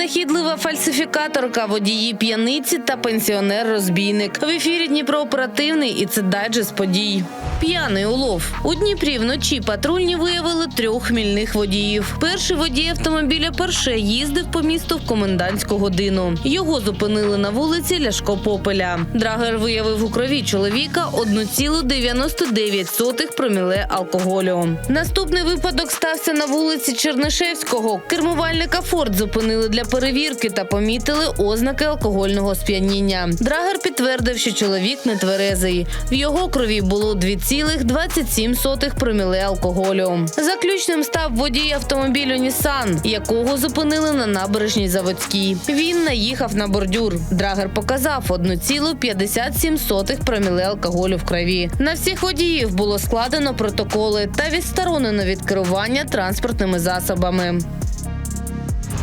Винахідлива фальсифікаторка, водії п'яниці та пенсіонер-розбійник. В ефірі Дніпро оперативний і це дайджест подій. П'яний улов у Дніпрі вночі патрульні виявили трьох хмільних водіїв. Перший водій автомобіля Порше їздив по місту в комендантську годину. Його зупинили на вулиці Ляшко Попеля. Драгер виявив у крові чоловіка 1,99 проміле алкоголю. Наступний випадок стався на вулиці Чернишевського. Кермувальника Форд зупинили для перевірки та помітили ознаки алкогольного сп'яніння. Драгер підтвердив, що чоловік не тверезий. В його крові було 2,27 проміле алкоголю. Заключним став водій автомобілю Нісан, якого зупинили на набережній Заводській. Він наїхав на бордюр. Драгер показав 1,57 проміле алкоголю в крові. На всіх водіїв було складено протоколи та відсторонено від керування транспортними засобами.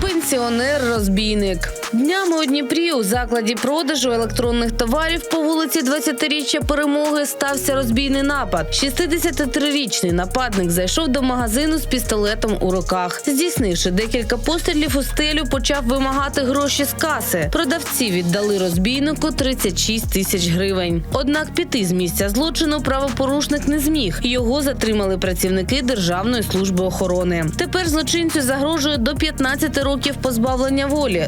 Пенсіонер-розбійник. Днями у Дніпрі у закладі продажу електронних товарів по вулиці 20-річчя перемоги стався розбійний напад. 63-річний нападник зайшов до магазину з пістолетом у руках. Здійснивши декілька пострілів у стелю, почав вимагати гроші з каси. Продавці віддали розбійнику 36 тисяч гривень. Однак піти з місця злочину правопорушник не зміг. Його затримали працівники Державної служби охорони. Тепер злочинцю загрожує до 15 років позбавлення волі.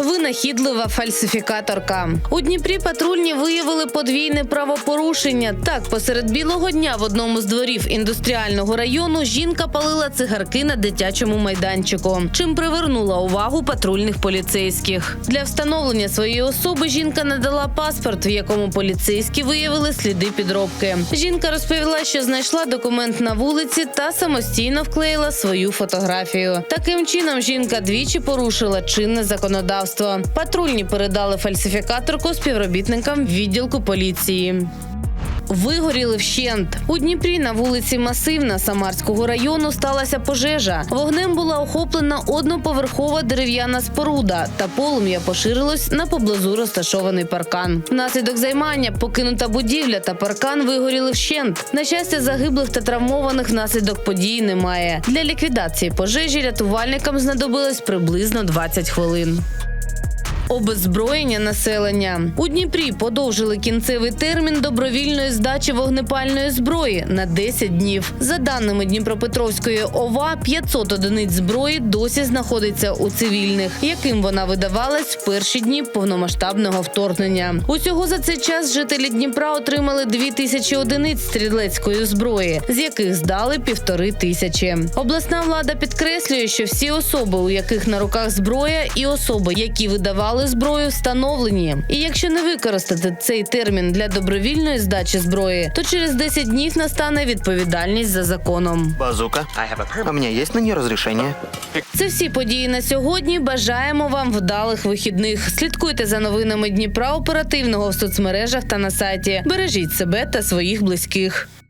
Винахідлива фальсифікаторка у Дніпрі патрульні виявили подвійне правопорушення. Так, посеред білого дня в одному з дворів індустріального району жінка палила цигарки на дитячому майданчику, чим привернула увагу патрульних поліцейських. Для встановлення своєї особи жінка надала паспорт, в якому поліцейські виявили сліди підробки. Жінка розповіла, що знайшла документ на вулиці та самостійно вклеїла свою фотографію. Таким чином, жінка двічі порушила чинне законодавство. Патрульні передали фальсифікаторку співробітникам відділку поліції. Вигоріли вщент у Дніпрі на вулиці Масивна Самарського району сталася пожежа. Вогнем була охоплена одноповерхова дерев'яна споруда, та полум'я поширилось на поблизу розташований паркан. Внаслідок займання покинута будівля та паркан вигоріли вщент. На щастя, загиблих та травмованих внаслідок події немає. Для ліквідації пожежі рятувальникам знадобилось приблизно 20 хвилин. Обеззброєння населення у Дніпрі подовжили кінцевий термін добровільної здачі вогнепальної зброї на 10 днів. За даними Дніпропетровської ОВА, 500 одиниць зброї досі знаходиться у цивільних, яким вона видавалась в перші дні повномасштабного вторгнення. Усього за цей час жителі Дніпра отримали 2 тисячі одиниць стрілецької зброї, з яких здали півтори тисячі. Обласна влада підкреслює, що всі особи, у яких на руках зброя, і особи, які видавали зброю, встановлені. І якщо не використати цей термін для добровільної здачі зброї, то через 10 днів настане відповідальність за законом. Базука. У меня есть на нее разрешение? Це всі події на сьогодні. Бажаємо вам вдалих вихідних. Слідкуйте за новинами Дніпра оперативного в соцмережах та на сайті. Бережіть себе та своїх близьких.